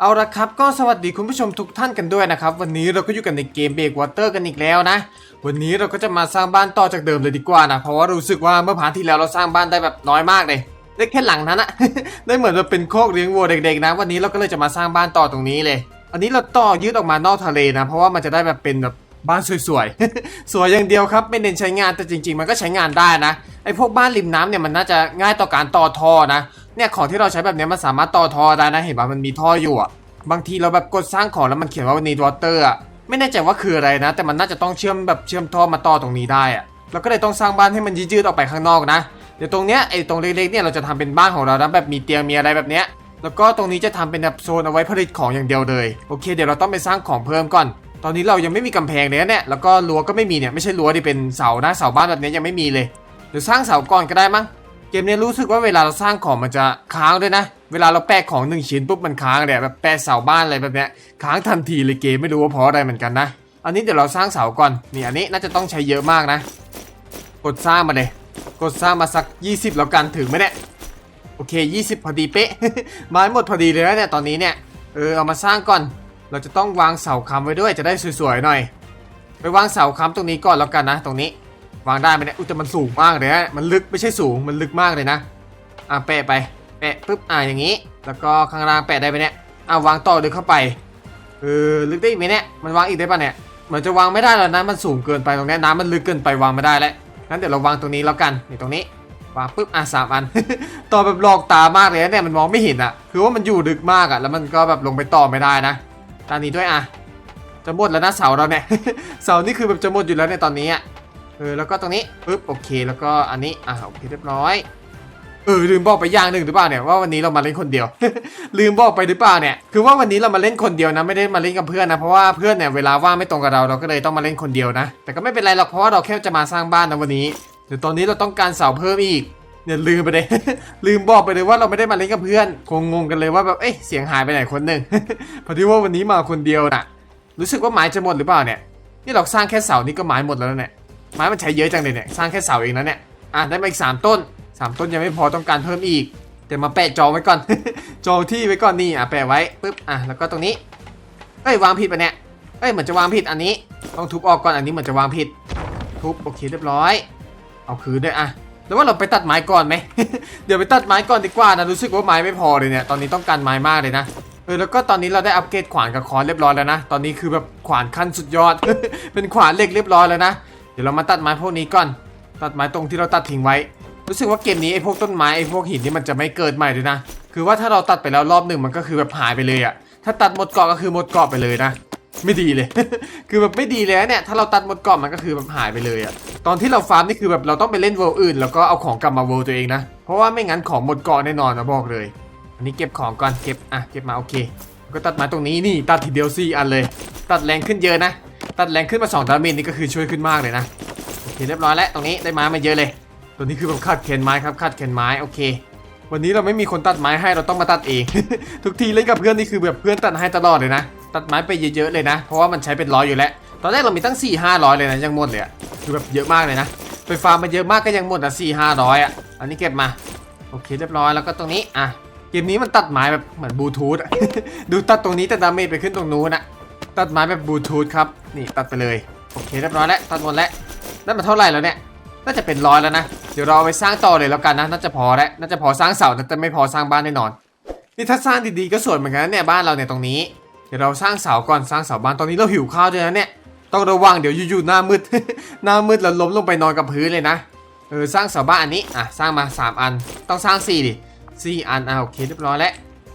เอาละครับก็สวัสดีคุณผู้ชมทุกท่านกันด้วยนะครับ วันนี้เราก็อยู่กันในเกมเบรกวอเตอร์กันอีกแล้วนะ วันนี้เราก็จะมาสร้างบ้านต่อจากเดิมเลยดีกว่านะเพราะว่ารู้สึกว่าเมื่อพาร์ทที่แล้วเราสร้างบ้านได้แบบน้อยมากเลยได้แค่หลังนั้นอะได้เหมือนว่าเป็นโคกเลี้ยงวัวเด็กๆนะ วันนี้เราก็เลยจะมาสร้างบ้านต่อตรงนี้เลย อันนี้เราต่อยืดออกมานอกทะเลนะ เพราะว่ามันจะได้แบบเป็นแบบบ้านสวยๆ สวยอย่างเดียวครับไม่เน้นใช้งานแต่จริง ๆ มันก็ใช้งานได้นะไอ้พวกบ้านริมน้ำเนี่ยมันน่าจะง่ายต่อการต่อท่อนะ เนี่ยของที่เราใช้แบบเนี้ยมันสามารถต่อท่อได้นะเห็นป่ะมันมีท่ออยู่อะบางทีเราแบบกดสร้างของแล้วมันเขียนว่า need water อะไม่แน่ใจว่าคืออะไรนะ แต่มันน่าจะต้องเชื่อมแบบเชื่อมท่อมาต่อตรงนี้ได้อะเราก็เลยต้องสร้างบ้านให้มันยืดๆออกไปข้างนอกนะเดี๋ยวตรงเนี้ยไอ้ตรงเล็กๆเนี่ยเราจะทำเป็นบ้านของเรานะแบบมีเตียงมีอะไรแบบเนี้ยแล้วก็ตรงนี้จะทำเป็นแบบโซนเอาไว้ผลิตของอย่างเดียวเลยโอเค เดี๋ยวเราต้องไปสร้างของเพิ่มก่อน ตอนนี้เรายังไม่มีกำแพงเลยนะเนี่ยแล้วก็รั้วก็ไม่มีเนี่ยไม่ใช่รั้วที่เป็นเสานะเสาบ้านแบบนี้ยยังไม่มีเลยเดี๋ยวสร้างเสาก่อนก็ได้มั้ง เกมนี้รู้สึกว่าเวลาเราสร้างของมันจะค้างด้วยนะ เวลาเราแปะของหนึ่งชิ้นปุ๊บมันค้างเลยแบบแปะเสาบ้านอะไรแบบเนี้ยค้างทันทีเลยเกมไม่รู้ว่าเพราะอะไรเหมือนกันนะ อันนี้เดี๋ยวเราสร้างเสาก่อนนี่อันนี้น่าจะต้องใช้เยอะมากนะ กดสร้างมาเลยกดสร้างมาสัก 20 แล้วกันถึงไหมเนี่ยโอเค 20 พอดีเป๊ะไม้หมดพอดีเลยนะเนี่ยตอนนี้เนี่ยเออเอามาสร้างก่อน เราจะต้องวางเสาค้ำไว้ด้วยจะได้สวยๆหน่อย ไปวางเสาค้ำตรงนี้ก่อนแล้วกันนะ ตรงนี้ วางได้ไหมเนี่ยอุ้ยแต่มันสูงมากเลยนะมันลึกไม่ใช่สูงมันลึกมากเลยนะอะแปะไปแปะปุ๊บอะอย่างนี้ แล้วก็ข้างล่างแปะได้ไหมเนี่ยอะวางต่อลึกเข้าไปเออลึกได้อีกไหมเนี่ยมันวางอีกได้ปะเนี่ยเหมือนจะวางไม่ได้แล้วนะมันสูงเกินไปตรงเนี้ยน้ำมันลึกเกินไปวางไม่ได้แล้วงั้นเดี๋ยวเราวางตรงนี้แล้วกันนี่ตรงนี้วางปุ๊บอะสามอันต่อแบบหลอกตามากเลยนะเนี่ยมันมองไม่เห็นอะคือว่ามันอยู่ลึกมากอะแล้วมันก็แบบลงไปต่อไม่ได้นะตอนนี้ด้วยอะจะหมดแล้วนะเสาเราเนี่ยเสานี่คือแบบจะหมดอยู่แล้วในตอนนี้อะ เออแล้วก็ตรงนี้ปึ๊บโอเคแล้วก็อันนี้อะโอเคเรียบร้อยเออลืมบอกไปอย่างหนึ่งหรือเปล่าเนี่ยว่าวันนี้เรามาเล่นคนเดียว ลืมบอกไปหรือเปล่าเนี่ยคือว่าวันนี้เรามาเล่นคนเดียวนะไม่ได้มาเล่นกับเพื่อนนะเพราะว่าเพื่อนเนี่ยเวลาว่างไม่ตรงกับเราเราก็เลยต้องมาเล่นคนเดียวนะ แต่ก็ไม่เป็นไรหรอกเพราะว่าเราแค่จะมาสร้างบ้านนะวันนี้เดี๋ยวตอนนี้เราต้องการเสาเพิ่มอีกเนี่ยลืมไปเลย ลืมบอกไปเลยว่าเราไม่ได้มาเล่นกับเพื่อน คงงงกันเลยว่าแบบเอ๊ะเสียงหายไปไหนคนหนึ่งพอดีว่าวันนี้มาคนเดียวน่ะ รู้สึกว่าไม้จะหมดหรือเปล่าเนี่ยนี่เราสร้างแค่เสานี่ก็ไม้หมดแล้วเนี่ย ไม้มันใช้เยอะจังเลยเนี่ยสร้างแค่เสาเองนะเนี่ยอะได้มาอีกสามต้นสามต้นยังไม่พอต้องการเพิ่มอีกเดี๋ยวมาแปะจองไว้ก่อน จองที่ไว้ก่อนนี่อะแปะไว้ปุ๊บอะแล้วก็ตรงนี้เอ้ยวางผิดปะเนี่ยเอ้ยเหมือนจะวางผิดอันนี้ ต้องทุบออกก่อนอันนี้เหมือนจะวางผิด ทุบโอเคเรียบร้อย เอาคืนด้วยอะแล้วว่าเราไปตัดไม้ก่อนไหมเดี๋ยวไปตัดไม้ก่อนดีกว่านะรู้สึกว่าไม้ไม่พอเลยเนี่ยตอนนี้ต้องการไม้มากเลยนะเออแล้วก็ตอนนี้เราได้อัปเกรดขวานกับค้อนเรียบร้อยแล้วนะ ตอนนี้คือแบบขวานขั้นสุดยอด เป็นขวานเหล็กเรียบร้อยแล้วนะ ดี๋ยวเรามาตัดไม้พวกนี้ก่อน ตัดไม้ตรงที่เราตัดทิ้งไว้ รู้สึกว่าเกมนี้ไอ้พวกต้นไม้ไอ้พวกหินนี่มันจะไม่เกิดใหม่เลยนะ คือว่าถ้าเราตัดไปแล้วรอบหนึ่งมันก็คือแบบหายไปเลยอะถ้าตัดหมดเกาะก็คือหมดเกาะไปเลยนะ ไม่ดีเลย คือแบบไม่ดีเลยนะเนี่ย ถ้าเราตัดหมดเกาะมันก็คือแบบหายไปเลยอะตอนที่เราฟาร์มนี่คือแบบเราต้องไปเล่นเวลอื่น แล้วก็เอาของกลับมาเวลตัวเองนะ เพราะว่าไม่งั้นของหมดเกาะแน่นอนนะบอกเลย อันนี้เก็บของก่อน เก็บ อะ เก็บมาโอเค ก็ตัดไม้ตรงนี้นี่ตัดทีเดียวสี่อันเลย ตัดแรงขึ้นเยอะนะ ตัดแรงขึ้นมา2ดาเมจนี่ก็คือช่วยขึ้นมากเลยนะโอเคเรียบร้อยแล้วตรงนี้ได้ไม้มาเยอะเลย ตัวนี้คือแบบคาดเข็นไม้ครับคาดเข็นไม้โอเค วันนี้เราไม่มีคนตัดไม้ให้เราต้องมาตัดเอง ทุกทีเล่นกับเพื่อนนี่คือแบบเพื่อนตัดให้ตลอดเลยนะ ตัดไม้ไปเยอะๆเลยนะ เพราะว่ามันใช้เป็นร้อยอยู่แล้วตอนแรกเรามีตั้ง 4 5 0 0 เลยนะยังหมดเลยอะคือแบบเยอะมากเลยนะไปฟาร์มมาเยอะมากก็ยังหมดอะ4 5 0 0อะอันนี้เก็บมาโอเคเรียบร้อยแล้วก็ตรงนี้อะเกมนี้มันตัดไม้แบบเหมือนบลูทูธอะดูตัดตรงนี้แต่ดาเมจไปขึ้นตรงนู้นอะ ตัดไม้แบบบลูทูธครับ นี่ตัดไปเลย โอเคเรียบร้อยแล้วตัดหมดแล้วได้มาเท่าไหร่แล้วเนี่ย น่าจะเป็นร้อยแล้วนะ เดี๋ยวเราเอาไปสร้างต่อเลยแล้วกันนะ น่าจะพอแล้ว น่าจะพอสร้างเสาแต่ไม่พอสร้างบ้านแน่นอน นี่ถ้าสร้างดีๆก็สวยเหมือนกันนะเนี่ยบ้านเราเนี่ยตรงนี้ เดี๋ยวเราสร้างเสาก่อนสร้างเสาบ้าน ตอนนี้เราหิวข้าวด้วยนะเนี่ย ต้องระวังเดี๋ยวอยู่ๆหน้ามืด หน้ามืดแล้วล้มลงไปนอนกับพื้นเลยนะ เออสร้างเสาบ้านอันนี้ อะสร้างมา 3 อัน ต้องสร้าง4ดิสี่อัน อะโอเคเรียบร้อยแล้ว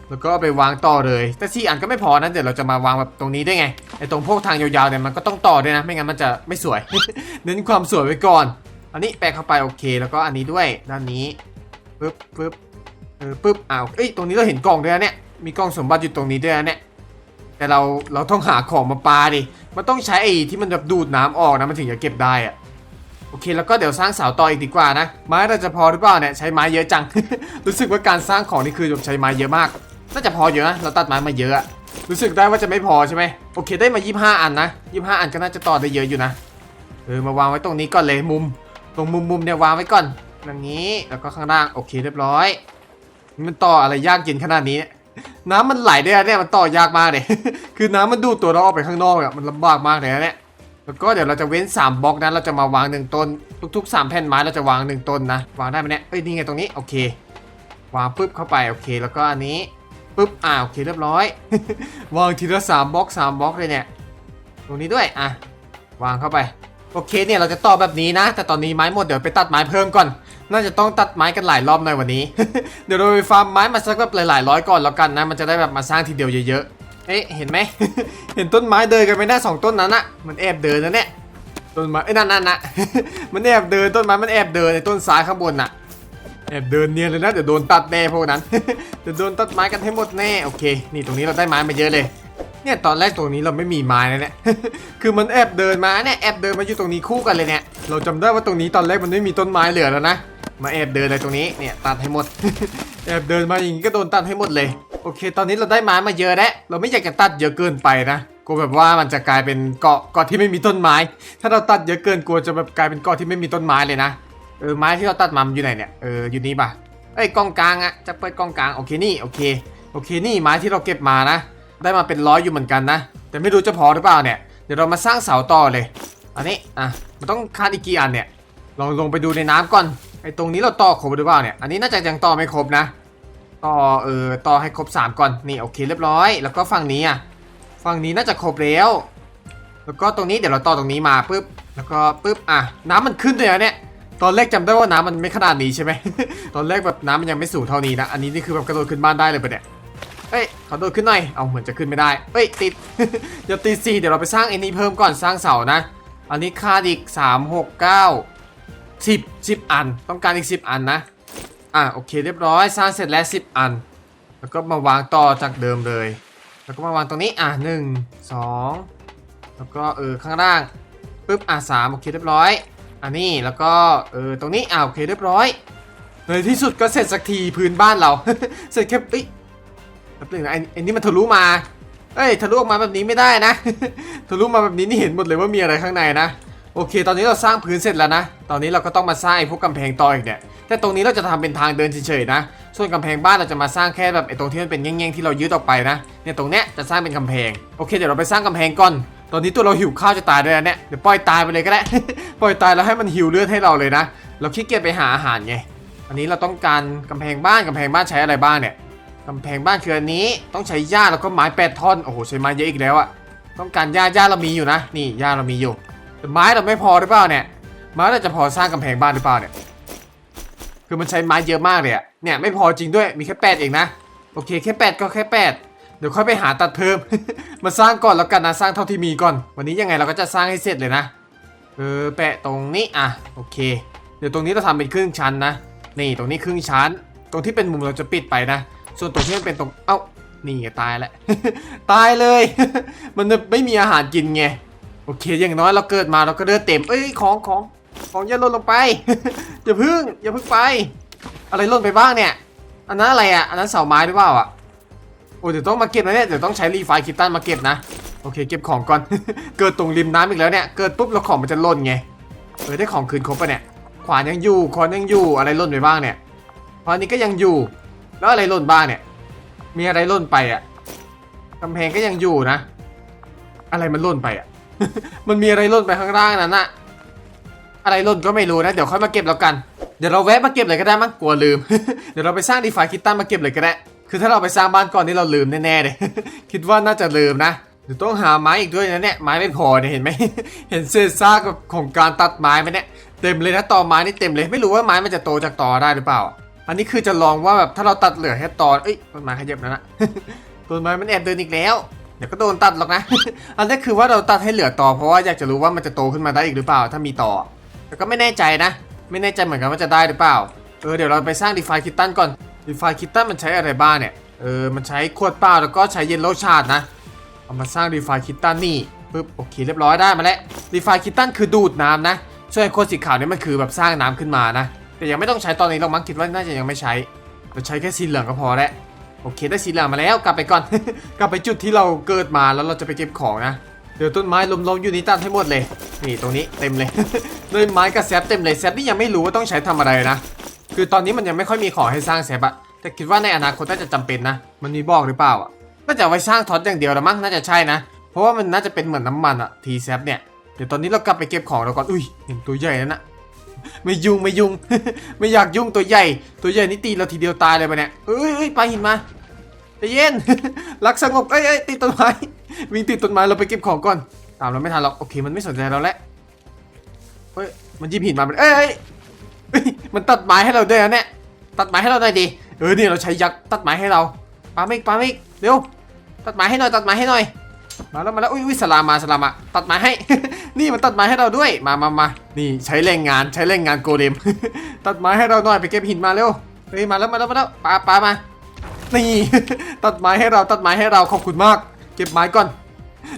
แล้วก็ไปวางต่อเลย แต่สี่อันก็ไม่พอนะเดี๋ยวเราจะมาวางแบบตรงนี้ได้วยไงไอตรงพวกทางยาวๆเนี่ยมันก็ต้องต่อด้วยนะ ไม่งั้นมันจะไม่สวย เน้นความสวยไว้ก่อน อันนี้แปะเข้าไปโอเค แล้วก็อันนี้ด้วยด้านนี้ปึ๊บปึ๊บเออปึ๊บอ้าวเอ้ยตรงนี้เราเห็นกล่องด้วยนะเนี่ยมีกล่องสมบัติอยู่ตรงนี้ด้วยนะเนี่ยแต่เราเราต้องหาของมาปาดิมันต้องใช้ไอ้ที่มันแบบดูดน้ำออกนะมันถึงจะเก็บได้อะโอเคแล้วก็เดี๋ยวสร้างเสาต่ออีกดีกว่านะไม้เราจะพอหรือเปล่าเนี่ยใช้ไม้เยอะจัง รู้สึกว่าการสร้างของนี่คือใช้ไม้เยอะมาก น่าจะพอเยอะนะเราตัดไม้มาเยอะอะรู้สึกได้ว่าจะไม่พอใช่ไหมโอเคได้มา 25 อันนะ 25 อันก็น่าจะต่อได้เยอะอยู่นะเออมาวางไว้ตรงนี้ก่อนเลยมุม ตรงมุมมุมเนี่ยวางไว้ก่อนอย่างนี้แล้วก็ข้างล่างโอเคเรียบร้อยมันต่ออะไรยากเย็นขนาดนี้ น้ำมันไหลได้วยนะเนี่ยมันต่อยากมากเลยคือน้ำมันดูดตัวเราออกไปข้างนอกอะมันลำบากมากเลยนะเนี่ยแล้วก็เดี๋ยวเราจะเว้น 3บล็อกนะเราจะมาวางหนึ่งต้นทุกๆ 3 แผ่นไม้เราจะวางหนึ่งต้นนะ วางได้ไหมเนี่ยเอ้ยนี่ไงตรงนี้โอเค วางปุ๊บเข้าไปโอเค แล้วก็อันนี้ ปุ๊บอ่าโอเคเรียบร้อย วางทีละสามบล็อกสามบล็อกเลยเนี่ยตรงนี้ด้วยอะวางเข้าไปโอเคเนี่ยเราจะต่อแบบนี้นะ แต่ตอนนี้ไม้หมดเดี๋ยวไปตัดไม้เพิ่มก่อน น่าจะต้องตัดไม้กันหลายรอบหน่อยวันนี้ เดี๋ยวเราไปฟาร์มไม้มาสักแบบหลายๆร้อยก่อนแล้วกันนะ มันจะได้แบบมาสร้างทีเดียวเยอะๆเอ๊ะเห็นไหมเห็นต้นไม้เดินกันไม่ได้สองต้นนั้นอะมันแอบเดินนะเนี่ยต้นไม้เอ้ยนั่นนั่นนะมันแอบเดินต้นไม้มันแอบเดินในต้นซ้ายข้างบนน่ะ แอบเดินเนียนเลยนะเดี๋ยวโดนตัดแน่พวกนั้นเดี๋ยวโดนตัดไม้กันให้หมดแน่โอเค นี่ตรงนี้เราได้ไม้มาเยอะเลยเนี่ยตอนแรกตรงนี้เราไม่มีไม้นะเนี่ย คือมันแอบเดินมาเนี่ยแอบเดินมาอยู่ตรงนี้คู่กันเลยเนี่ย เราจำได้ว่าตรงนี้ตอนแรกมันไม่มีต้นไม้เหลือแล้วนะ มาแอบเดินเลยตรงนี้เนี่ยตัดให้หมด แอบเดินมาอย่างนี้ก็โดนตัดให้หมดเลย โอเค ตอนนี้เราได้ไม้มาเยอะแล้ว เราไม่อยากจะตัดเยอะเกินไปนะ กลัวแบบว่ามันจะกลายเป็นเกาะเกาะที่ไม่มีต้นไม้ ถ้าเราตัดเยอะเกินกลัวจะแบบกลายเป็นเกาะที่ไม่มีต้นไม้เลยนะ เออไม้ที่เราตัดมามันอยู่ไหนเนี่ยเอออยู่นี่ป่ะเอ้ยกองกลางอะจะเปิดกองกลางโอเคนี่โอเคโอเคนี่ไม้ที่เราเก็บมานะ ได้มาเป็นร้อยอยู่เหมือนกันนะ แต่ไม่รู้จะพอหรือเปล่าเนี่ยเดี๋ยวเรามาสร้างเสาต่อเลย อันนี้อะมันต้องคาดอีกกี่อันเนี่ยลองลงไปดูในน้ำก่อนไอ้ตรงนี้เราต่อครบหรือเปล่าเนี่ยอันนี้น่าจะยังต่อไม่ครบนะต่อเออต่อให้ครบสามก่อนนี่โอเคเรียบร้อย แล้วก็ฝั่งนี้อะฝั่งนี้น่าจะครบแล้วแล้วก็ตรงนี้เดี๋ยวเราต่อตรงนี้มาปุ๊บแล้วก็ปุ๊บอะน้ำมันขึ้นเลยนะเนี่ย ตอนแรกจำได้ว่าน้ำมันไม่ขนาดนี้ใช่ไหม ตอนแรกแบบน้ำมันยังไม่สูงเท่านี้นะ อันนี้นี่คือแบบกระโดดขึ้นบ้านได้เลยปะเนี่ย เอ้ยขอโดดขึ้นหน่อย เอาเหมือนจะขึ้นไม่ได้ เอ้ยติดอย่าติดสิเดี๋ยวเราไปสร้างไอ้นี้เพิ่มก่อนสร้างเสานะ อันนี้คาดอีก3 6 9 10 10อัน ต้องการอีก10อันนะ อะโอเคเรียบร้อยสร้างเสร็จแล้ว10อัน แล้วก็มาวางต่อจากเดิมเลย แล้วก็มาวางตรงนี้อะหนึ่งสองแล้วก็เออข้างล่างปุ๊บอะสามโอเคเรียบร้อย อันนี้แล้วก็เออตรงนี้อะโอเคเรียบร้อยในที่สุดก็เสร็จสักทีพื้นบ้านเรา เสร็จแค่เอ้ยแป๊บนึงนะไอ้ไอ้นี่มันทะลุมาเอ้ยทะลุออกมาแบบนี้ไม่ได้นะ ทะลุมาแบบนี้นี่เห็นหมดเลยว่ามีอะไรข้างในนะโอเค ตอนนี้เราสร้างพื้นเสร็จแล้วนะ ตอนนี้เราก็ต้องมาสร้างไอ้พวกกำแพงต่ออีกเนี่ย แต่ตรงนี้เราจะทำเป็นทางเดินเฉยๆนะ ส่วนกำแพงบ้านเราจะมาสร้างแค่แบบไอ้ตรงที่มันเป็นแง่งๆที่เรายืดออกไปนะ เนี่ยตรงเนี้ยจะสร้างเป็นกำแพง โอเค เดี๋ยวเราไปสร้างกำแพงก่อน ตอนนี้ตัวเราหิวข้าวจะตายด้วยนะเนี่ยเดี๋ยวปล่อยตายไปเลยก็ได้ ปล่อยตายแล้วให้มันหิวเลือดให้เราเลยนะ เราขี้เกียจไปหาอาหารไง อันนี้เราต้องการกำแพงบ้านกำแพงบ้านใช้อะไรบ้างเนี่ยกำแพงบ้านคืออันนี้ต้องใช้หญ้าแล้วก็ไม้แปดท่อนโอ้โหใช้ไม้เยอะอีกแล้วอะต้องการหญ้าหญ้าเรามีอยู่นะ นี่หญ้าเรามีอยู่แต่ไม้เราไม่พอหรือเปล่าเนี่ยไม้เราจะพอสร้างกำแพงบ้านหรือเปล่าเนี่ยคือมันใช้ไม้เยอะมากเลยอะเนี่ยไม่พอจริงด้วยมีแค่แปดเองนะโอเคแค่แปดก็แค่แปด ดี๋ยวค่อยไปหาตัดเพิ่ม มาสร้างก่อนแล้วกันนะสร้างเท่าที่มีก่อน วันนี้ยังไงเราก็จะสร้างให้เสร็จเลยนะ เออแปะตรงนี้อะโอเค เดี๋ยวตรงนี้เราทำเป็นครึ่งชั้นนะ นี่ตรงนี้ครึ่งชั้น ตรงที่เป็นมุมเราจะปิดไปนะ ส่วนตรงที่มันเป็นตรง เอ้า นี่ตายแล้ว ตายเลย มันไม่มีอาหารกินไง โอเค อย่างน้อยเราเกิดมาเราก็เลือดเต็ม เอ้ยของของของอย่าล่นลงไปอย่าพึ่งอย่าพึ่งไป อะไรล่นไปบ้างเนี่ย อันนั้นอะไรอะ อันนั้นเสาไม้หรือเปล่าอะ อ้เดี๋ยวต้องมาเก็บนะเนี่ยเดี๋ยวต้องใช้รีไฟคิตตันมาเก็บนะโอเคเก็บของก่อน เกิดตรงริมน้ำอีกแล้วเนี่ยเกิดปุ๊บแล้วของมันจะล่นไงเออได้ของคืนครบปะเนี่ยขวานยังอยู่คอนยังอยู่อะไรล่นไปบ้างเนี่ยพอนนี้ก็ยังอยู่ แล้วอะไรล่นบ้างเนี่ย มีอะไรล่นไปอะกำแพงก็ยังอยู่นะ อะไรมันล่นไปอะ มันมีอะไรล่นไปข้างล่างนั้นอะอะไรล่นก็ไม่รู้นะ เดี๋ยวค่อยมาเก็บแล้วกัน เดี๋ยวเราแวะมาเก็บเลยก็ได้มั้งกลัวลืม เดี๋ยวเราไปสร้างดีฟาคิตตันมาเก็บเลยก็ได้ คือถ้าเราไปสร้างบ้านก่อนนี่เราลืมแน่ๆเลย คิดว่าน่าจะลืมนะเดี๋ยวต้องหาไม้อีกด้วยนะเนี่ยไม้ไม่พอเนี่ยเห็นไหม เห็นเศษซากของการตัดไม้ไหมเนี่ยเต็มเลยนะตอไม้นี่เต็มเลยไม่รู้ว่าไม้มันจะโตจากตอได้หรือเปล่า อันนี้คือจะลองว่าแบบถ้าเราตัดเหลือแค่ตอนเอ้ยต้นไม้ขยับนะนะต้นไม้มันแอบเดินอีกแล้วเดี๋ยวก็โดนตัดหรอกนะ อันนี้คือว่าเราตัดให้เหลือตอเพราะว่าอยากจะรู้ว่ามันจะโตขึ้นมาได้อีกหรือเปล่า ถ้ามีตอแต่ก็ไม่แน่ใจนะ ไม่แน่ใจเหมือนกันว่าจะได้หรือเปล่าเออเดี๋ยวเราไปสร้างดีฟคิตตันก่อน ดีไฟคิตตันมันใช้อะไรบ้างเนี่ย เออ มันใช้ขวดเปล่าแล้วก็ใช้เยลโลชาร์ดนะ เอามาสร้างดีไฟคิตตันนี่ปึ๊บโอเคเรียบร้อยได้มาแล้วดีไฟคิตตันคือดูดน้ำนะส่วนไอ้ขวดสีขาวนี่มันคือแบบสร้างน้ำขึ้นมานะ แต่ยังไม่ต้องใช้ตอนนี้เรามั้งคิดว่าน่าจะยังไม่ใช้เราใช้แค่สีเหลืองก็พอแล้วโอเคได้สีเหลืองมาแล้วกลับไปก่อน กลับไปจุดที่เราเกิดมาแล้วเราจะไปเก็บของนะเดี๋ยวต้นไม้ล้มๆอยู่นี่ตัดให้หมดเลย นี่ตรงนี้เต็มเลยด้วยไม้กับแซฟเต็มเลยแซฟนี่ยังไม่รู้ว่าต้องใช้ทำอะไรนะ คือตอนนี้มันยังไม่ค่อยมีของให้สร้างแซฟอะแต่คิดว่าในอนาคตน่าจะจำเป็นนะ มันมีบอกหรือเปล่าอะน่าจะไว้สร้างท็อตอย่างเดียวละมั้งน่าจะใช่นะ เพราะว่ามันน่าจะเป็นเหมือนน้ำมันอะทีแซฟเนี่ย เดี๋ยวตอนนี้เรากลับไปเก็บของเราก่อน อุ้ยเห็นตัวใหญ่แล้วนะไม่ยุ่งไม่ยุ่ง ไม่อยากยุ่งตัวใหญ่ ตัวใหญ่นี่ตีเราทีเดียวตายเลยไปเนี่ยเอ้ยเอ้ยปลาหินมาใจเย็น รักสงบเอ้ยเอ้ยติดต้นไม้ วิ่งติดต้นไม้เราไปเก็บของก่อน ตามเราไม่ทันหรอก โอเค มันไม่สนใจเราแล้วเฮ้ย มันยิบหินมามันเอ้ยเอ้ยเอ้ย มันตัดไม้ให้เราด้วยนะเนี่ย ตัดไม้ให้เราหน่อยดิ เออเนี่ยเราใช้ยักษ์ตัดไม้ให้เราปาไม่ปาไม่เร็ว ตัดไม้ให้หน่อย ตัดไม้ให้หน่อย มาแล้วมาแล้ว อุ้ยอุ้ยสลามาสลามา ตัดไม้ให้ นี่มันตัดไม้ให้เราด้วย มามามานี่ใช้แรงงาน ใช้แรงงานโกเลม ตัดไม้ให้เราหน่อย ไปเก็บหินมาเร็ว เฮ้ยมาแล้วมาแล้วมาแล้วปาปามา นี่ ตัดไม้ให้เรา ตัดไม้ให้เรา ขอบคุณมาก เก็บไม้ก่อน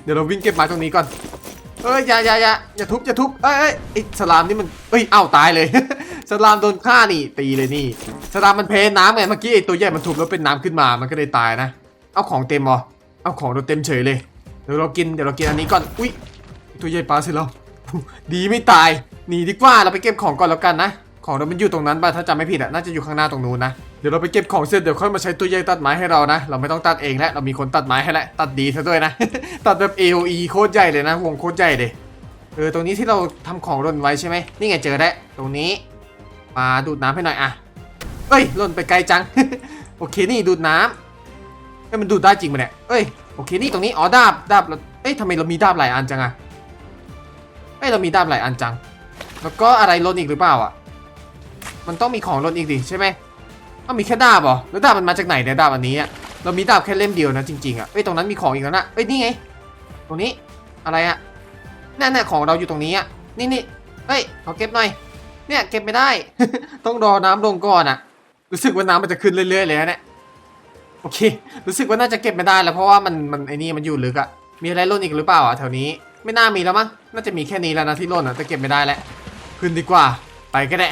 เดี๋ยวเราวิ่งเก็บไม้ตรงนี้ก่อนเอ้ยอย่าอย่าอย่าอย่าทุบอย่าทุบเอ้ยเอ้ยไอ้สลามนี่มันเอ้ยอ้าตายเลย สลามโดนฆ่านี่ตีเลยนี่สลามมันเพน้ำไงเมื่อกี้ไอ้ตัวใหญ่มันทุบแล้วเป็นน้ำขึ้นมามันก็เลยตายนะ เอาของเต็มหรอเอาของเราเต็มเฉยเลยเดี๋ยวเรากินเดี๋ยวเรากินอันนี้ก่อนอุ้ยตัวใหญ่ปลาเสิเราดีไม่ตายหนีดีกว่าเราไปเก็บของก่อนแล้วกันนะของเรามันอยู่ตรงนั้นป่ะถ้าจำไม่ผิดอะน่าจะอยู่ข้างหน้าตรงนู้นนะเดี๋ยวเราไปเก็บของเสร็จเดี๋ยวค่อยมาใช้ตัวใหญ่ตัดไม้ให้เรานะ เราไม่ต้องตัดเองแล้วเรามีคนตัดไม้ให้แล้วตัดดีซะด้วยนะ ตัดแบบ AOE โคตรใหญ่เลยนะวงโคตรใหญ่เลยเออตรงนี้ที่เราทำของหล่นไว้ใช่ไหมนี่ไงเจอแล้วตรงนี้ มาดูดน้ำให้หน่อยอะเอ้ยล่นไปไกลจัง โอเคนี่ดูดน้ำเอ้มันดูดได้จริงปะเนี่ยเอ้ยโอเคนี่ตรงนี้อ๋อดาบดาบเราเอ้ยทำไมเรามีดาบหลายอันจังอะเอ้ยเรามีดาบหลายอันจัง แล้วก็อะไรล่นอีกหรือเปล่าอะ มันต้องมีของล่นอีกดิใช่ไหมอ้าวมีแค่ดาบเหรอแล้วดาบมันมาจากไหนเนี่ยดาบอันนี้อะเรามีดาบแค่เล่มเดียวนะจริงๆอะเอ้ยตรงนั้นมีของอีกแล้วนะเอ้ยนี่ไง ตรงนี้อะไรอะนั่นน่ะของเราอยู่ตรงนี้อะนี่นี่เฮ้ยขอเก็บหน่อย เนี่ยเก็บไม่ได้ ต้องรอน้ำลงก่อนอะรู้สึกว่าน้ำมันจะขึ้นเรื่อยๆเลยนะเนี่ยโอเค รู้สึกว่าน่าจะเก็บไม่ได้แล้วเพราะว่ามันมันไอ้นี่มันอยู่ลึกอะมีอะไรล่นอีกหรือเปล่าอะแถวนี้ไม่น่ามีแล้วมั้งน่าจะมีแค่นี้แล้วนะที่ล่นอะแต่เก็บไม่ได้แล้วขึ้นดีกว่า ไปก็ได้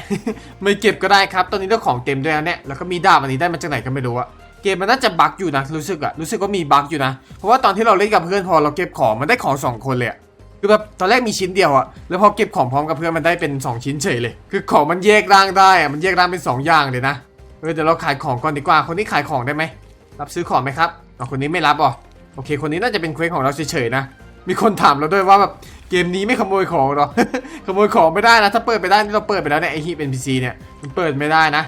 ไม่เก็บก็ได้ครับ ตอนนี้เจ้าของเต็มด้วยนะเนี่ยแล้วก็มีดาบอันนี้ได้มาจากไหนก็ไม่รู้อะเกมมันน่าจะบั๊กอยู่นะรู้สึกอะรู้สึกว่ามีบั๊กอยู่นะเพราะว่าตอนที่เราเล่นกับเพื่อนพอเราเก็บของมันได้ของสองคนเลยอะ คือแบบตอนแรกมีชิ้นเดียวอะแล้วพอเก็บของพร้อมกับเพื่อนมันได้เป็น 2 ชิ้นเฉยเลย คือของมันแยกร่างได้อะมันแยกร่างเป็น 2 อย่างเลยนะเออเดี๋ยวเราขายของก่อนดีกว่า คนนี้ขายของได้ไหม รับซื้อของไหมครับอ๋อคนนี้ไม่รับอ๋อโอเค คนนี้น่าจะเป็นเควสของเราเฉยๆนะ มีคนถามเราด้วยว่าแบบเกมนี้ไม่ขโมยของหรอ ขโมยของไม่ได้นะ ถ้าเปิดไปได้นี่เราเปิดไปแล้วเนี่ยไอฮีเป็นพีซีเนี่ยมันเปิดไม่ได้นะ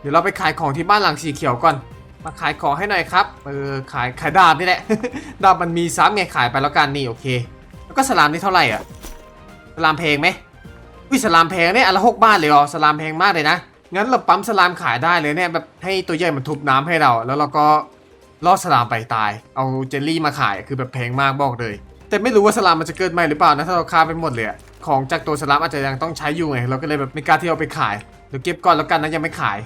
เดี๋ยวเราไปขายของที่บ้านหลังสีเขียวก่อน มาขายของให้หน่อยครับ เออขายขายดาบนี่แหละ ดาบมันมีซ้ำไงขายไปแล้วกันนี่โอเค ก็สลามนี่เท่าไหร่อะสลามแพงไหมวิสลามแพงเนี่ยอันละหกบาทเลยเหรอสลามแพงมากเลยนะงั้นเราปั๊มสลามขายได้เลยเนี่ยแบบให้ตัวใหญ่มันทุบน้ำให้เรา แล้วเราก็ล่อสลามไปตาย เอาเจลลี่มาขายคือแบบแพงมากบอกเลย แต่ไม่รู้ว่าสลามมันจะเกิดใหม่หรือเปล่านะถ้าเราฆ่าไปหมดเลยของจากตัวสลามอาจจะยังต้องใช้อยู่ไงเราก็เลยแบบไม่กล้าที่เอาไปขายเดี๋ยวเก็บก่อนแล้วกันนะยังไม่ขาย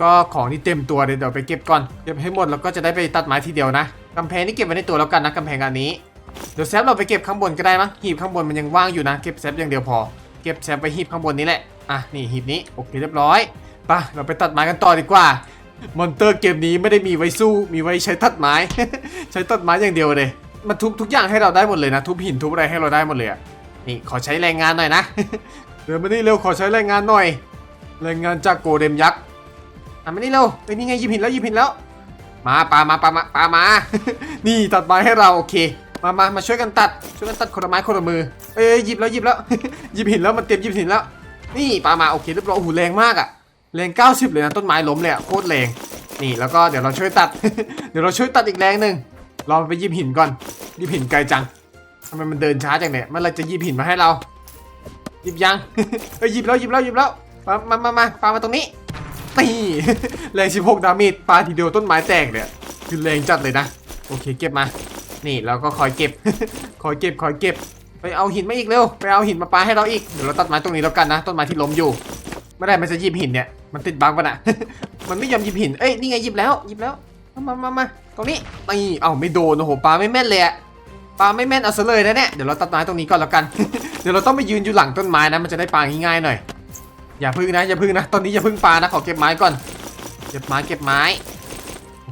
ก็ของนี่เต็มตัวเลยเดี๋ยวไปเก็บก่อนเก็บให้หมดแล้วก็จะได้ไปตัดไม้ทีเดียวนะกำแพงนี่เก็บไว้ในตัวแล้วกันนะกำแพงอันนี้ เดี๋ยวแซฟเราไปเก็บข้างบนก็ได้มั้งหีบข้างบนมันยังว่างอยู่นะ เก็บแซฟอย่างเดียวพอ เก็บแซฟไปหีบข้างบนนี้แหละ อะ นี่หีบนี้ โอเคเรียบร้อยไปะเราไปตัดไม้กันต่อดีกว่า มอนเตอร์เกมนี้ไม่ได้มีไว้สู้ มีไว้ใช้ตัดไม้ ใช้ตัดไม้อย่างเดียวเลย มันทุบทุกอย่างให้เราได้หมดเลยนะ ทุบหินทุบอะไรให้เราได้หมดเลยอะนี่ขอใช้แรงงานหน่อยนะ เดี๋ยวมานี่เร็วขอใช้แรงงานหน่อย แรงงานจากโกเดมยักษ์ อะมานี่เร็วไปนี่ไงหยิบหินแล้วหยิบหินแล้ว มาปามาปามาปามา นี่ตัดไม้ให้เราโอเค มามามาช่วยกันตัด ช่วยกันตัดคนละไม้คนละมือ เอ้ยหยิบแล้วหยิบแล้ว หยิบหินแล้วมันเตรียมหยิบหินแล้ว นี่ปลามาโอเคเรียบร้อยโอ้โหแรงมากอะแรง 90 เลยนะต้นไม้ล้มเลยอะโคตรแรง นี่แล้วก็เดี๋ยวเราช่วยตัด เดี๋ยวเราช่วยตัดอีกแรงหนึ่งรอมันไปหยิบหินก่อน หยิบหินไกลจังทำไมมันเดินช้าจังเนี่ยมื่อไหรจะหยิบหินมาให้เรา หยิบยังเอ้ยหยิบแล้วหยิบแล้วหยิบแล้ว มามามามาปามาตรงนี้นี่แรง16ดาเมจปลาทีเดียวต้นไม้แตกเลยคือแรงจัดเลยนะ โอเคเก็บมา นี่เราก็คอยเก็บ คอยเก็บคอยเก็บ ไปเอาหินมาอีกเร็ว ไปเอาหินมาปาให้เราอีก เดี๋ยวเราตัดไม้ตรงนี้แล้วกันนะ ต้นไม้ที่ล้มอยู่ ไม่ได้มันจะหยิบหินเนี่ย มันติดบั๊กปะนะมันไม่ยอมหยิบหิน เอ้ย นี่ไงหยิบแล้ว หยิบแล้ว มามามาตรงนี้นี่เอ้าไม่โดน โอ้โห ปลาไม่แม่นเลยอะปลาไม่แม่นเอาซะเลยนะเนี่ย เดี๋ยวเราตัดไม้ตรงนี้ก่อนแล้วกัน เดี๋ยวเราต้องไปยืนอยู่หลังต้นไม้นะ มันจะได้ปลาง่ายๆหน่อย อย่าพึ่งนะ อย่าพึ่งนะ ตอนนี้อย่าพึ่งปลานะ ขอเก็บไม้ก่อน เก็บไม้ เก็บไม้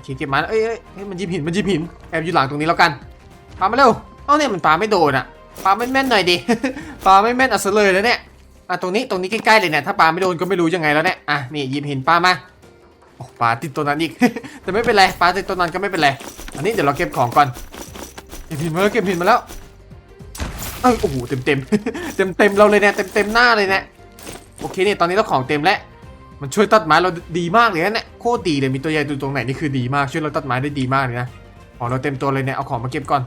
เคเก็บม้เอ้ยเอ้ยเอ้ยมันยิบหินมันยิบหินแอบอยู่หลังตรงนี้แล้วกันปามาเร็วเอ้าเนี่ยมันปาไม่โดนอะปาไม่แม่นหน่อยดิปาไม่แม่นอาซะเลยแล้วเนี่ยอะตรงนี้ตรงนี้ใกล้ๆเลยเนี่ยถ้าปาไม่โดนก็ไม่รู้ยังไงแล้วเนี่ยอะนี่ยิบหินปามาโอ้ปลาติดตัวนั้นอีกแต่ไม่เป็นไรปลาติดตัวนั้นก็ไม่เป็นไรอันนี้เดี๋ยวเราเก็บของก่อนเก็บหินมาแล้วเก็บหินมาแล้วเอ้ยโอ้โหเต็มเต็มเต็มเต็มเราเลยเนี่ยเต็มเต็มหน้าเลยเนี่ยโอเคเนี่ยตอนนี้เราของเต็มแล้ว มันช่วยตัดไม้เราดีมากเลยนะเนี่ยโคตรดีเลยมีตัวใหญ่ตัวตรงไหนนี่คือดีมากช่วยเราตัดไม้ได้ดีมากเลยนะของเราเต็มตัวเลยเนี่ยเอาของมาเก็บก่อน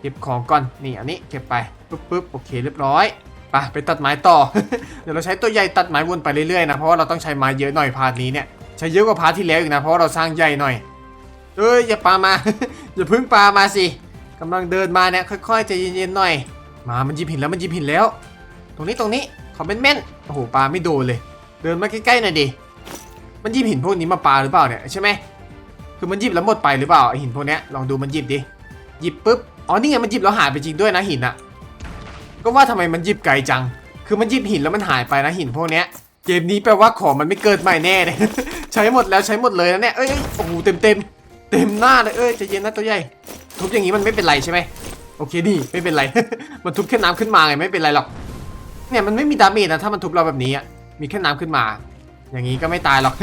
เก็บของก่อนนี่อันนี้เก็บไปปุ๊บปุ๊บโอเคเรียบร้อยไปไปตัดไม้ต่อ เดี๋ยวเราใช้ตัวใหญ่ตัดไม้วนไปเรื่อยๆนะเพราะว่าเราต้องใช้ไม้เยอะหน่อยพาร์ทนี้เนี่ยใช้เยอะกว่าพาร์ทที่แล้วอีกนะเพราะว่าเราสร้างใหญ่หน่อยเอ้ยอย่าปามา อย่าพึ่งปามาสิกำลังเดินมาเนี่ยค่อยๆใจเย็นๆหน่อย มามันยิบหินแล้วมันยิบหินแล้ว ตรงนี้ตรงนี้ขอแม่นๆโอ้โหปาไม่โดนเลย เดินมาใกล้ๆหน่อยดิ มันยิบหินพวกนี้มาปาหรือเปล่าเนี่ยใช่ไหมคือมันยิบแล้วหมดไปหรือเปล่าไอหินพวกเนี้ยลองดูมันยิบดิ หยิบปุ๊บ อ๋อนี่ไงมันยิบแล้วหายไปจริงด้วยนะหินอะก็ว่าทำไมมันยิบไกลจัง คือมันยิบหินแล้วมันหายไปนะหินพวกเนี้ย เกมนี้แปลว่าของมันไม่เกิดใหม่แน่เลยใช้หมดแล้วใช้หมดเลยนะเนี่ย เอ้ยโอ้โหเต็มเต็มเต็มหน้าเลย เอ้ยใจเย็นนะตัวใหญ่ ทุบอย่างนี้มันไม่เป็นไรใช่ไหมโอเคดีไม่เป็นไร มันทุบแค่น้ำขึ้นมาไงไม่เป็นไรหรอก เนี่ยมันไม่มีดาเมจนะถ้ามันทุบเราแบบนี้อะ มีแค่น้ำขึ้นมา อย่างนี้ก็ไม่ตายหรอก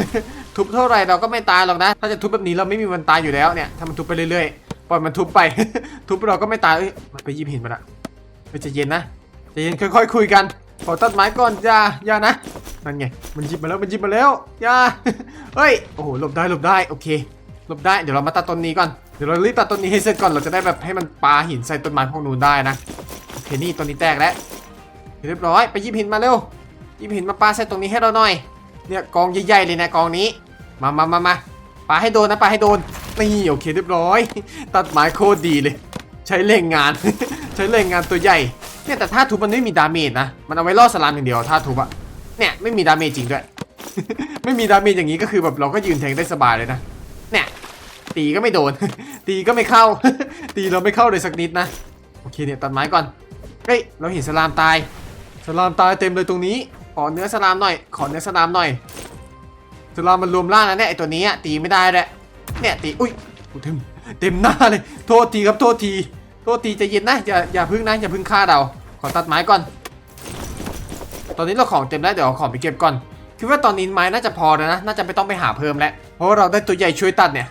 ทุบเท่าไหรเราก็ไม่ตายหรอกนะ ถ้าจะทุบแบบนี้เราไม่มีวันตายอยู่แล้วเนี่ย ถ้ามันทุบไปเรื่อยๆ ปล่อยมันทุบไป ทุบเราก็ไม่ตายเอ้ย มันไปหยิบหินมาละเฮ้ยใจเย็นนะใจเย็นค่อยๆคุยกัน ขอตัดไม้ก่อนอย่าอย่านะ นั่นไง มันหยิบมาแล้ว มันหยิบมาแล้วอย่าเฮ้ย โอ้โห หลบได้ หลบได้ โอเค หลบได้ เดี๋ยวเรามาตัดต้นนี้ก่อน เดี๋ยวเรารีบตัดต้นนี้ให้เสร็จก่อน เราจะได้แบบให้มันปาหินใส่ต้นไม้พวกนู้นได้นะ โอเค นี่ต้นนี้แตกแล้ว เรียบร้อย ไปยิบหินมาเร็ว ยิบหินมาปาใส่ตรงนี้ให้เราหน่อย เนี่ยกองใหญ่ๆเลยนะกองนี้ มามามามาปาให้โดนนะปาให้โดน นี่โอเคเรียบร้อย ตัดไม้โคตรดีเลย ใช้แรงงาน ใช้แรงงานตัวใหญ่ เนี่ยแต่ท่าทุบมันไม่มีดาเมจนะ มันเอาไว้ล่อสลามอย่างเดียวท่าทุบอะเนี่ยไม่มีดาเมจจริงด้วย ไม่มีดาเมจอย่างนี้ก็คือแบบเราก็ยืนแทงได้สบายเลยนะ เนี่ยตีก็ไม่โดน ตีก็ไม่เข้า ตีเราไม่เข้าเลยสักนิดนะ โอเคเนี่ยตัดไม้ก่อน เฮ้ยเราเห็นสลามตาย สลามตายเต็มเลยตรงนี้ อเนื้อสลามหน่อย ขอเนื้อสลามหน่อยสลามมันรวมร่างแล้วเนี่ยไอตัวนี้ตีไม่ได้เลยเนี่ยตีอุ้ยเต็มเต็มหน้าเลย โทษทีครับโทษที โทษทีใจเย็นนะอย่าอย่าพึ่งนะอย่าพึ่งฆ่าเรา ขอตัดไม้ก่อน ตอนนี้เราของเต็มแล้วเดี๋ยวเอาของไปเก็บก่อนคิดว่าตอนนี้ไม้น่าจะพอแล้วนะ น่าจะไม่ต้องไปหาเพิ่มแล้ว เพราะเราได้ตัวใหญ่ช่วยตัดเนี่ย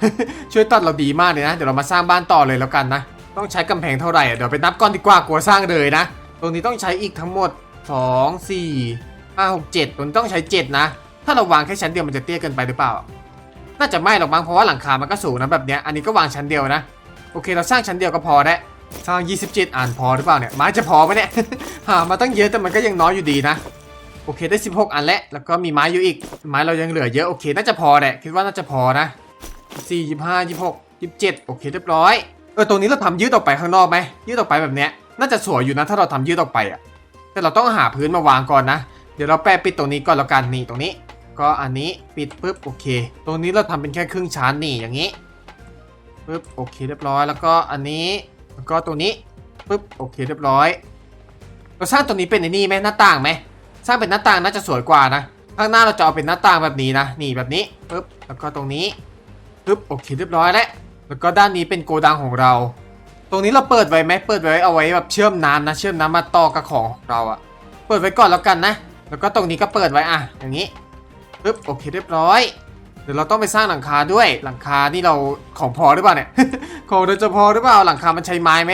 ช่วยตัดเราดีมากเลยนะ เดี๋ยวเรามาสร้างบ้านต่อเลยแล้วกันนะ ต้องใช้กำแพงเท่าไหร่เดี๋ยวไปนับก่อนดีกว่ากลัวสร้างเลยนะ ตรงนี้ต้องใช้อีกทั้งหมด 2 4 5 6 7ตรงนี้ต้องใช้7นะ ถ้าเราวางแค่ชั้นเดียวมันจะเตี้ยเกินไปหรือเปล่า น่าจะไม่หรอกมั้งเพราะว่าหลังคามันก็สูงนะแบบเนี้ยอันนี้ก็วางชั้นเดียวนะโอเคเราสร้างชั้นเดียวก็พอแล้วสร้าง 27 อ่านพอหรือเปล่าเนี่ยไม้จะพอไหมเนี่ยหามาตั้งเยอะแต่มันก็ยังน้อยอยู่ดีนะ โอเคได้ 16 อันแล้วแล้วก็มีไม้อยู่อีก ไม้เรายังเหลือเยอะโอเค น่าจะพอแหละคิดว่าน่าจะพอนะ4 25 26 27 โอเคเรียบร้อยเออตรงนี้เราทำยืดออกไปข้างนอกไหมยืดออกไปแบบเนี้ยน่าจะสวยอยู่นะถ้าเราทำยืดออกไปอะแต่เราต้องหาพื้นมาวางก่อนนะ เดี๋ยวเราแปะปิดตรงนี้ก่อนแล้วกันนี่ตรงนี้ ก็อันนี้ปิดปุ๊บโอเค ตรงนี้เราทำเป็นแค่ครึ่งชั้นนี่อย่างนี้ปุ๊บโอเคเรียบร้อย แล้วก็อันนี้แล้วก็ตรงนี้ปุ๊บโอเคเรียบร้อย เราสร้างตรงนี้เป็นไอ้นี่ไหมหน้าต่างไหมสร้างเป็นหน้าต่างน่าจะสวยกว่านะข้างหน้าเราจะเอาเป็นหน้าต่างแบบนี้นะนี่แบบนี้ปุ๊บแล้วก็ตรงนี้ปุ๊บโอเคเรียบร้อยแล้วแล้วก็ด้านนี้เป็นโกดังของเรา ตรงนี้เราเปิดไว้ไหมเปิดไว้เอาไว้แบบเชื่อมน้ำนะ เชื่อมน้ำมาต่อกับของของเราอะเปิดไว้ก่อนแล้วกันนะ แล้วก็ตรงนี้ก็เปิดไว้อะอย่างนี้ปึ๊บโอเคเรียบร้อยเดี๋ยวเราต้องไปสร้างหลังคาด้วยหลังคานี่เราของพอหรือเปล่าเนี่ย ของเราจะพอหรือเปล่าหลังคามันใช้ไม้ไหม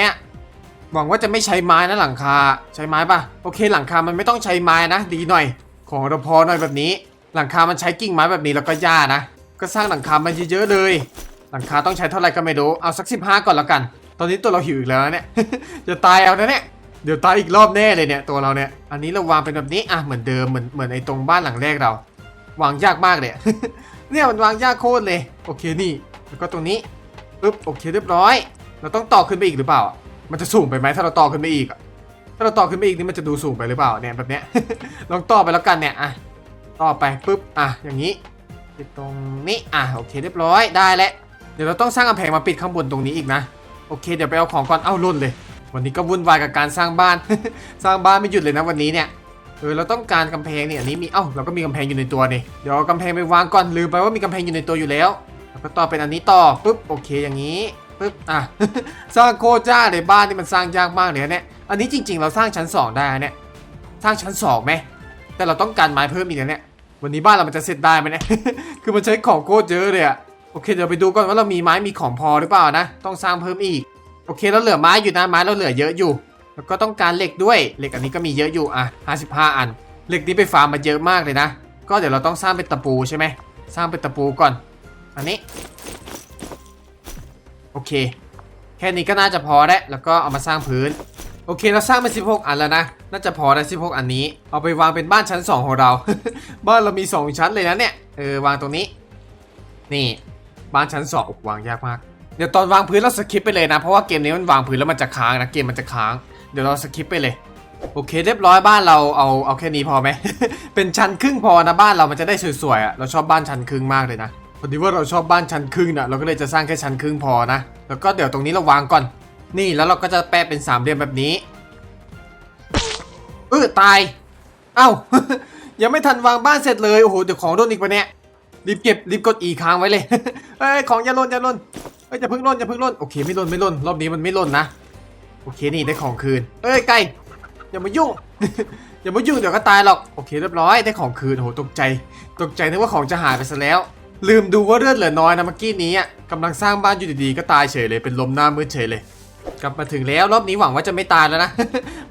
หวังว่าจะไม่ใช้ไม้นะหลังคาใช้ไม้ป่ะโอเคหลังคามันไม่ต้องใช้ไม้นะ ดีหน่อย ของเราพอหน่อยแบบนี้ หลังคามันใช้กิ่งไม้แบบนี้แล้วก็หญ้านะ ก็สร้างหลังคามันเยอะๆเลย หลังคาต้องใช้เท่าไหร่ก็ไม่รู้เอาสักสิบห้าก่อนแล้วกัน ตอนนี้ตัวเราหิวอีกแล้วเนี่ยจะตายเอานะเนี่ย เดี๋ยวตายอีกรอบแน่เลยเนี่ยตัวเราเนี่ย อันนี้เราวางเป็นแบบนี้อะเหมือนเดิมเหมือนเหมือนไอ้ตรงบ้านหลังแรกเรา วางยากมากเลย เนี่ยมันวางยากโคตรเลย โอเคนี่แล้วก็ตรงนี้ปึ๊บโอเคเรียบร้อย เราต้องต่อขึ้นไปอีกหรือเปล่า มันจะสูงไปไหมถ้าเราต่อขึ้นไปอีกถ้าเราต่อขึ้นไปอีกนี่มันจะดูสูงไปหรือเปล่าเนี่ยแบบเนี้ยลองต่อไปแล้วกันเนี่ยอะต่อไปปุ๊บอะอย่างนี้ปิดตรงนี้อะโอเคเรียบร้อยได้แล้วเดี๋ยวเราต้องสร้างกำแพงมาปิดข้างบนตรงนี้อีกนะโอเคเดี๋ยวไปเอาของก่อนเอ้าล่นเลย วันนี้ก็วุ่นวายกับการสร้างบ้าน สร้างบ้านไม่หยุดเลยนะวันนี้เนี่ยเออเราต้องการกำแพงเนี่ยอันนี้มีเอ้าเราก็มีกำแพงอยู่ในตัวนี่เดี๋ยวกำแพงไปวางก่อนลืมไปว่ามีกำแพงอยู่ในตัวอยู่แล้วแล้วก็ต่อเป็นอันนี้ต่อปุ๊บโอเคอย่างนี้ปุ๊บอะ สร้างโคตรจ้าเลยบ้านนี่มันสร้างยากมากเลยเนี่ยอันนี้จริง ๆ เราสร้างชั้น 2 ได้เนี่ยสร้างชั้น2ไหมแต่เราต้องการไม้เพิ่มอีกนะเนี่ยวันนี้บ้านเรามันจะเสร็จได้ไหมเนี่ยคือมันใช้ของโคตรเยอะเลยอะโอเคเดี๋ยวไปดูก่อนว่าเรามีไม้มีของพอหรือเปล่านะ ต้องสร้างเพิ่มอีก โอเคแล้วเหลือไม้อยู่นะไม้เราเหลือเยอะอยู่ แล้วก็ต้องการเหล็กด้วยเหล็กอันนี้ก็มีเยอะอยู่อะ55 อัน เหล็กนี้ไปฟาร์มมาเยอะมากเลยนะ ก็เดี๋ยวเราต้องสร้างเป็นตะปูใช่ไหมสร้างเป็นตะปูก่อน อันนี้ โอเค แค่นี้ก็น่าจะพอแล้วแล้วก็เอามาสร้างพื้น โอเคเราสร้างเป็น16 อันแล้วนะ น่าจะพอได้ว16 อันนี้ เอาไปวางเป็นบ้านชั้น 2 ของเรา บ้านเรามี 2 ชั้นเลยนะเนี่ย เออวางตรงนี้ นี่ บ้านชั้น2โอ้วางยากมาก เดี๋ยวตอนวางพื้นเราสคิปไปเลยนะ เพราะว่าเกมนี้มันวางพื้นแล้วมันจะค้างนะ เกมมันจะค้าง เดี๋ยวเราสคิปไปเลย โอเค เรียบร้อยบ้านเราเอาเอาแค่นี้พอไหม เป็นชั้นครึ่งพอนะบ้านเรามันจะได้สวยๆอะ เราชอบบ้านชั้นครึ่งมากเลยนะ พอดีว่าเราชอบบ้านชั้นครึ่งนะเราก็เลยจะสร้างแค่ชั้นครึ่งพอนะ แล้วก็เดี๋ยวตรงนี้เราวางก่อน นี่แล้วเราก็จะแปะเป็นสามเหลี่ยมแบบนี้เออตาย เอ้า ยังไม่ทันวางบ้านเสร็จเลย โอ้โห เดี๋ยวของโดนอีกปะเนี่ย รีบเก็บรีบกดอีค้างไว้เลยเอ้ยของอย่าล่นอย่าล่นเอ้ยอย่าพิ่งล่นอย่าพิ่งล่นโอเคไม่ล่นไม่ล่นรอบนี้มันไม่ล่นนะโอเคนี่ได้ของคืน เอ้ยไก่อย่ามายุ่งอย่ามายุ่งเดี๋ยวก็ตายหรอกโอเคเรียบร้อยได้ของคืนโอ้โหตกใจ ตกใจนึกว่าของจะหายไปซะแล้ว ลืมดูว่าเลือดเหลือน้อยนะเมื่อกี้นี้อะกำลังสร้างบ้านอยู่ดีๆก็ตายเฉยเลยเป็นลมหน้ามืดเฉยเลย กลับมาถึงแล้วรอบนี้หวังว่าจะไม่ตายแล้วนะ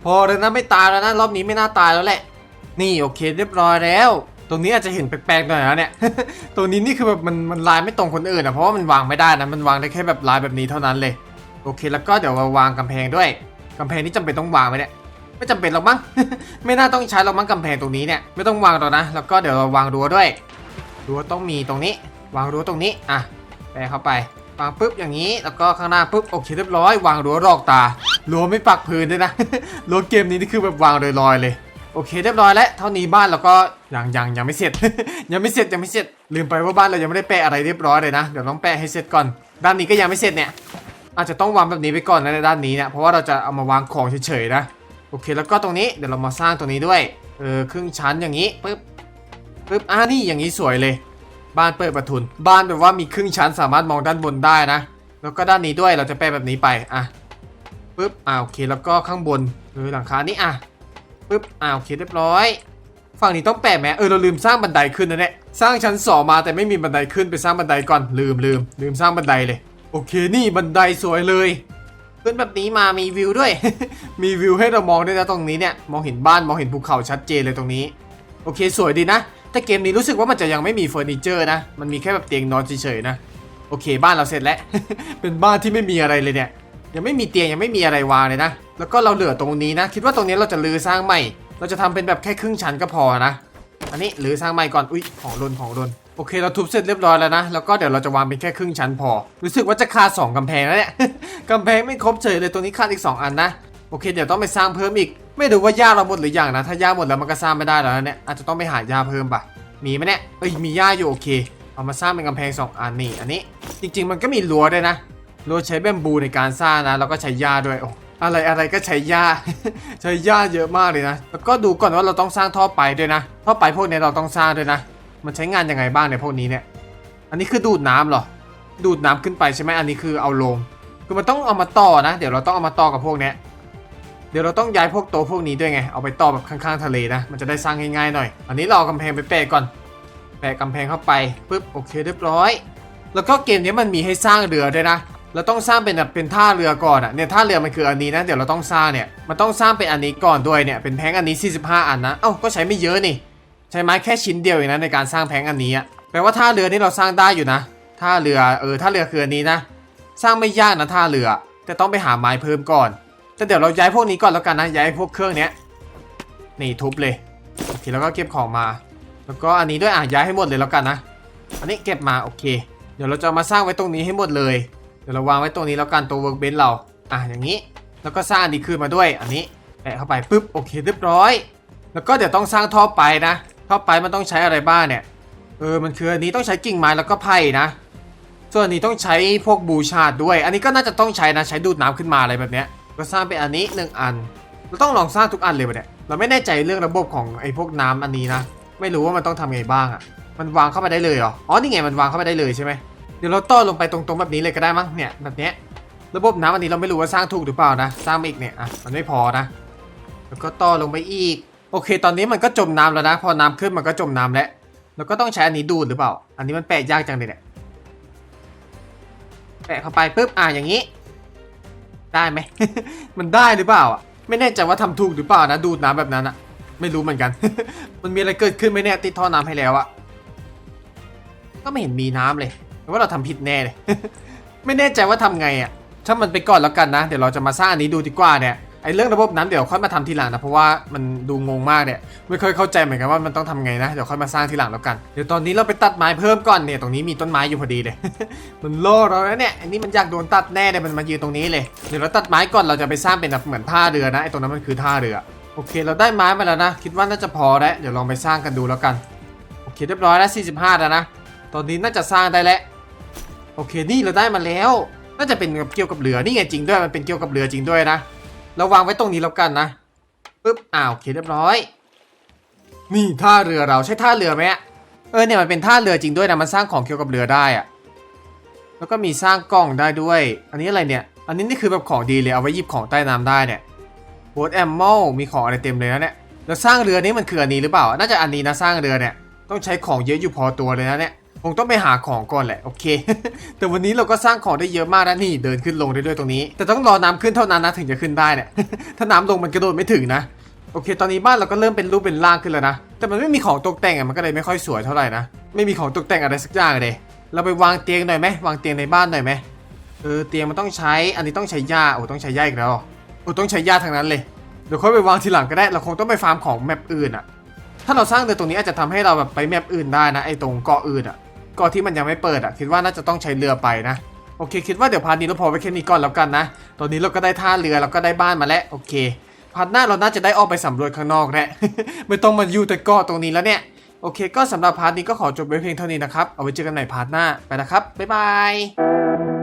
พอเลยนะไม่ตายแล้วนะรอบนี้ไม่น่าตายแล้วแหละ นี่โอเคเรียบร้อยแล้ว ตรงนี้อาจจะเห็นแปลกๆหน่อยนะเนี่ย ตรงนี้นี่คือแบบมันมันลายไม่ตรงคนอื่นนะเพราะว่ามันวางไม่ได้นะมันวางได้แค่แบบลายแบบนี้เท่านั้นเลย โอเคแล้วก็เดี๋ยวเราวางกำแพงด้วยกำแพงนี่จำเป็นต้องวางไหมเนี่ยไม่จำเป็นหรอกมั้งไม่น่าต้องใช้หรอกมั้งกำแพงตรงนี้เนี่ยไม่ต้องวางหรอกนะแล้วก็เดี๋ยวเราวางรั้วด้วยรั้วต้องมีตรงนี้ วางรั้วตรงนี้อะแปะเข้าไปวางปุ๊บอย่างนี้แล้วก็ข้างหน้าปุ๊บโอเคเรียบร้อย วางรั้วรอกตารั้วไม่ปักพื้นด้วยนะรั้วเกมนี้นี่คือแบบวางลอยๆเลย โอเคเรียบร้อยแล้วเท่านี้บ้านเราก็ยังยังยังไม่เสร็จ ยังไม่เสร็จยังไม่เสร็จลืมไปว่าบ้านเรายังไม่ได้แปะอะไรเรียบร้อยเลยนะเดี๋ยวต้องแปะให้เสร็จก่อนด้านนี้ก็ยังไม่เสร็จเนี่ย อาจจะต้องวางแบบนี้ไปก่อนนะในด้านนี้เนี่ยเพราะว่าเราจะเอามาวางของเฉยๆนะโอเคแล้วก็ตรงนี้เดี๋ยวเรามาสร้างตรงนี้ด้วยเออครึ่งชั้นอย่างนี้ปึ๊บปึ๊บอ่านี่อย่างนี้สวยเลย บ้านเปิดประทุน บ้านแบบว่ามีครึ่งชั้นสามารถมองด้านบนได้นะ แล้วก็ด้านนี้ด้วยเราจะแปะแบบนี้ไปอะปึ๊บอ่าโอเคแล้วก็ข้างบนเออหลังคานี้อะ ปึ๊บอ่าโอเคเรียบร้อย ฝั่งนี้ต้องแปะไหมเออเราลืมสร้างบันไดขึ้นนะเนี่ยสร้างชั้นสองมาแต่ไม่มีบันไดขึ้นไปสร้างบันไดก่อนลืมลืมลืมสร้างบันไดเลย โอเคนี่บันไดสวยเลยขึ้นแบบนี้มามีวิวด้วย มีวิวให้เรามองด้วยนะตรงนี้เนี่ยมองเห็นบ้านมองเห็นภูเขาชัดเจนเลยตรงนี้ โอเคสวยดีนะ แต่เกมนี้รู้สึกว่ามันจะยังไม่มีเฟอร์นิเจอร์นะ มันมีแค่แบบเตียงนอนเฉยๆนะ โอเคบ้านเราเสร็จแล้ว เป็นบ้านที่ไม่มีอะไรเลยเนี่ย ยังไม่มีเตียงยังไม่มีอะไรวางเลยนะ แล้วก็เราเหลือตรงนี้นะ คิดว่าตรงนี้เราจะรื้อสร้างใหม่ เราจะทำเป็นแบบแค่ครึ่งชั้นก็พอนะ อันนี้รื้อสร้างใหม่ก่อน อุ้ยของหลนของหลนโอเค เราทุบเสร็จเรียบร้อยแล้วนะ แล้วก็เดี๋ยวเราจะวางเป็นแค่ครึ่งชั้นพอ รู้สึกว่าจะขาดสองกำแพงแล้วเนี่ยกำแพงไม่ครบเฉยเลย ตรงนี้ขาดอีกสองอันนะ โอเค เดี๋ยวต้องไปสร้างเพิ่มอีก ไม่รู้ว่าหญ้าเราหมดหรือยังนะ ถ้าหญ้าหมดแล้วมันก็สร้างไม่ได้แล้วเนี่ย อาจจะต้องไปหาหญ้าเพิ่มปะมีไหมเนี่ย เอ้ย มีหญ้าอยู่โอเค เอามาสร้างเป็นกำแพงสองอันนี่ อันนี้ จริง ๆ มันก็มีรั้วด้วยนะ รั้วใช้แบมบูในการสร้างนะ แล้วก็ใช้หญ้าด้วย โอ้ อะไรอะไรก็ใช้หญ้า ใช้หญ้าเยอะมากเลยนะ แล้วก็ดูก่อนว่าเราต้องสร้างท่อไปด้วยนะ ท่อไปพวกนี้เราต้องสร้างด้วยนะ มันใช้งานยังไงบ้างในพวกนี้เนี่ย อันนี้คือดูดน้ำเหรอ ดูดน้ำขึ้นไปใช่ไหมอันนี้คือเอาลง คือมันต้องเอามาต่อนะ เดี๋ยวเราต้องเอามาต่อกับพวกเนี้ยเดี๋ยวเราต้องย้ายพวกโต๊ะพวกนี้ด้วยไง เอาไปต่อแบบข้างๆทะเลนะ มันจะได้สร้างง่ายๆหน่อย อันนี้เราเอากำแพงไปแปะก่อน แปะกำแพงเข้าไปปุ๊บโอเคเรียบร้อย แล้วก็เกมนี้มันมีให้สร้างเรือด้วยนะ เราต้องสร้างเป็นแบบเป็นท่าเรือก่อนอะเนี่ยท่าเรือมันคืออันนี้นะเดี๋ยวเราต้องสร้างเนี่ยมันต้องสร้างเป็นอันนี้ก่อนด้วยเนี่ยเป็นแพงอันนี้ 45 อันนะเอ้าก็ใช้ไม่เยอะนี่ ใช้ไม้แค่ชิ้นเดียวเองนะในการสร้างแพงอันนี้อะแปลว่าท่าเรือนี่เราสร้างได้อยู่นะท่าเรือเออท่าเรือคืออันนี้นะ สร้างไม่ยากนะท่าเรือ แต่ต้องไปหาไม้เพิ่มก่อน แต่เดี๋ยวเราย้ายพวกนี้ก่อนแล้วกันนะย้ายพวกเครื่องเนี้ยนี่ทุบเลยโอเคแล้วก็เก็บของมา แล้วก็อันนี้ด้วยอะย้ายให้หมดเลยแล้วกันนะ อันนี้เก็บมาโอเค เดี๋ยวเราจะมาสร้างไว้ตรงนี้ให้หมดเลย เดี๋ยวเราวางไว้ตรงนี้แล้วกันตัวเวิร์กเบนเรา อะอย่างนี้ แล้วก็สร้างอันนี้ขึ้นมาด้วย อันนี้แปะเข้าไปปุ๊บโอเคเรียบร้อย แล้วก็เดี๋ยวต้องสร้างท่อไปนะท่อไปมันต้องใช้อะไรบ้างเนี่ยเออมันคืออันนี้ต้องใช้กิ่งไม้แล้วก็ไผ่นะ ส่วนอันนี้ต้องใช้พวกบูชาดด้วย อันนี้ก็น่าจะต้องใช้นะใช้ดูดน้ำขึ้นมาอะไรแบบเนี้ยก็สร้างเป็นอันนี้หนึ่งอันเราต้องลองสร้างทุกอันเลยปะเนี่ยเราไม่แน่ใจเรื่องระบบของไอ้พวกน้ำอันนี้นะไม่รู้ว่ามันต้องทำไงบ้างอะ่ะมันวางเข้าไปได้เลยเหรออ๋อนี่ไงมันวางเข้าไปได้เลยใช่ไหม เดี๋ยวเราต่อลงไปตรงๆแบบนี้เลยก็ได้มั้งเนี่ยแบบเนี้ยระบบน้ำอันนี้เราไม่รู้ว่าสร้างถูกหรือเปล่านะ สร้างอีกเนี่ยอะมันไม่พอนะแล้วก็ต่อลงไปอีก โอเค ตอนนี้มันก็จมน้ำแล้วนะ พอน้ำขึ้นมันก็จมน้ำแล้วแล้วก็ต้องใช้อันนี้ดูดหรือเปล่า อันนี้มันแปะยากจังเลยเนี่ยแปะเข้าไปปุ๊บอ่าอย่างนี้ ได้ไหมมันได้หรือเปล่าอะไม่แน่ใจว่าทำถูกหรือเปล่านะดูดน้ำแบบนั้นอะ ไม่รู้เหมือนกัน มันมีอะไรเกิดขึ้นไหมเนี่ยติดท่อน้ำให้แล้วอะก็ไม่เห็นมีน้ำเลย ว่าเราทำผิดแน่เลยไม่แน่ใจว่าทำไงอะถ้ามันไปก่อนแล้วกันนะ เดี๋ยวเราจะมาสร้างอันนี้ดูดีกว่าเนี่ยไอ้เรื่องระบบน้ำเดี๋ยวค่อยมาทำทีหลังนะเพราะว่ามันดูงงมากเนี่ยไม่เคยเข้าใจเหมือนกันว่ามันต้องทำไงนะเดี๋ยวค่อยมาสร้างทีหลังแล้วกันเดี๋ยวตอนนี้เราไปตัดไม้เพิ่มก่อนเนี่ยตรงนี้มีต้นไม้อยู่พอดีเลย มันโล่เราแล้วเนี่ยอันนี้มันอยากโดนตัดแน่เลยมันมายืนตรงนี้เลยเดี๋ยวเราตัดไม้ก่อนเราจะไปสร้างเป็นแบบเหมือนท่าเรือนะไอ้ตรงนั้นมันคือท่าเรือโอเค เราได้ไม้มาแล้วนะ คิดว่าน่าจะพอแล้วเดี๋ยวลองไปสร้างกันดูแล้วกันโอเคเรียบร้อยแล้ว45แล้วนะตอนนี้น่าจะสร้างได้แล้ว โอเคนี่เราได้มาแล้ว น่าจะเป็นเกี่ยวกับเรือนี่ไงจริงด้วยมันเป็นเกี่ยวกับเรือจริงด้วยนะเราวางไว้ตรงนี้แล้วกันนะปึ๊บอ้าวโอเคเรียบร้อย นี่ท่าเรือเราใช่ท่าเรือไหมอะเออเนี่ยมันเป็นท่าเรือจริงด้วยนะมันสร้างของเกี่ยวกับเรือได้อะแล้วก็มีสร้างกล้องได้ด้วย อันนี้อะไรเนี่ย อันนี้นี่คือแบบของดีเลยเอาไว้หยิบของใต้น้ำได้เนี่ยโบสแอมมลมีของอะไรเต็มเลยนะเนี่ยแล้วสร้างเรือนี้มันคืออันนี้หรือเปล่า น่าจะอันนี้นะสร้างเรือเนี่ยต้องใช้ของเยอะอยู่พอตัวเลยนะเนี่ย คงต้องไปหาของก่อนแหละ โอเค แต่วันนี้เราก็สร้างของได้เยอะมากนะนี่เดินขึ้นลงได้ด้วยตรงนี้ แต่ต้องรอน้ำขึ้นเท่านั้นนะถึงจะขึ้นได้เนี่ยถ้าน้ำลงมันกระโดดไม่ถึงนะโอเค ตอนนี้บ้านเราก็เริ่มเป็นรูปเป็นร่างขึ้นแล้วนะ แต่มันไม่มีของตกแต่งอะมันก็เลยไม่ค่อยสวยเท่าไหร่นะ ไม่มีของตกแต่งอะไรสักอย่างเลย เราไปวางเตียงหน่อยไหมวางเตียงในบ้านหน่อยไหมเออเตียงมันต้องใช้ อันนี้ต้องใช้หญ้าโอ้ต้องใช้หญ้าอีกแล้วเหรอโอ้ต้องใช้หญ้าทางนั้นเลย เดี๋ยวค่อยไปวางทีหลังก็ได้ เราคงต้องไปฟาร์มของแมปอื่นอะ ถ้าเราสร้างเรือตรงนี้อาจจะทำให้เราแบบไปแมปอื่นได้นะไอ้ตรงเกาะอื่นอะ ก็ที่มันยังไม่เปิดอะคิดว่าน่าจะต้องใช้เรือไปนะโอเคคิดว่าเดี๋ยวพาร์ทนี้เราพอไว้แค่นี้ก่อนแล้วกันนะ ตอนนี้เราก็ได้ท่าเรือเราก็ได้บ้านมาแล้วโอเคพาร์ทหน้าเราน่าจะได้ออกไปสำรวจข้างนอกแล้วไม่ต้องมาอยู่แต่ก่อตรงนี้แล้วเนี่ยโอเค ก็สำหรับพาร์ทนี้ก็ขอจบไว้เพียงเท่านี้นะครับ เอาไว้เจอกันใหม่พาร์ทหน้าไปนะครับ บ๊ายบาย